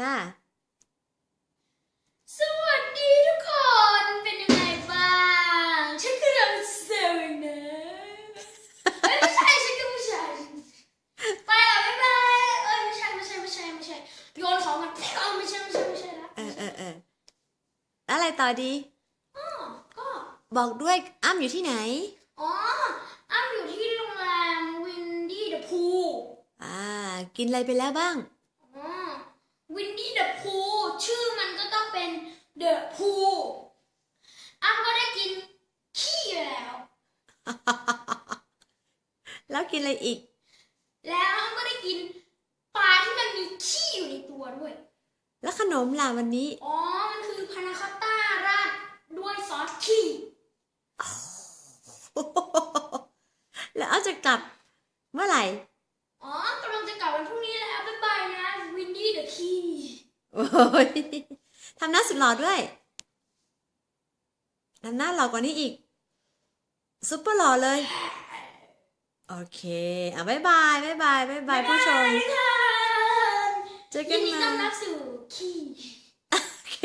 ค่ะ สวัสดีทุกคน เป็นยังไงบ้าง ฉันคือเราเซลล์นะเอ้ยไม่ใช่ ฉันคือผู้ชาย ไปละบ๊ายบาย เอ้ยไม่ใช่ไม่ใช่ไม่ใช่ไม่ใช่ โยนของมันเอ้าไม่ใช่ไม่ใช่ไม่ใช่ละเออเออเออแล้วอะไรต่อดีอ๋อก็ บอกด้วยอ้ำอยู่ที่ไหน อ๋อ อ้ำอยู่ที่โรงแรมวินดี้เดอะพูอ่า กินอะไรไปแล้วบ้าง อ๋อวินดี้เดอะพูชื่อมันก็ต้อง เป็นเดอะพูอ้ำก็ได้กินขี้ไปแล้ว แล้วกินอะไรอีก แล้วอ้ำก็ได้กินปลาที่มันมีขี้อยู่ในตัวด้วย แล้วขนมล่ะวันนี้ อ๋อ มันคือพานาคอตต้าราดด้วยซอสขี้ แล้วอ้ำจะกลับเมื่อไหร่ อ๋อกำลังจะกลับวันพรุ่งนี้แล้ว บ๊ายบายนะ วินดี้เดอะขี้ โอ้ย ทำหน้าสุดหล่อด้วยทำหน้าหล่อกว่านี้อีกซุปเปอร์หล่อเลย โอเค อะบ๊ายบายบ๊ายบายบ๊ายบายผู้ชมบ๊ายบายเจอกัยินนดีใหม่ต้อนรับสู่ขี้โอเค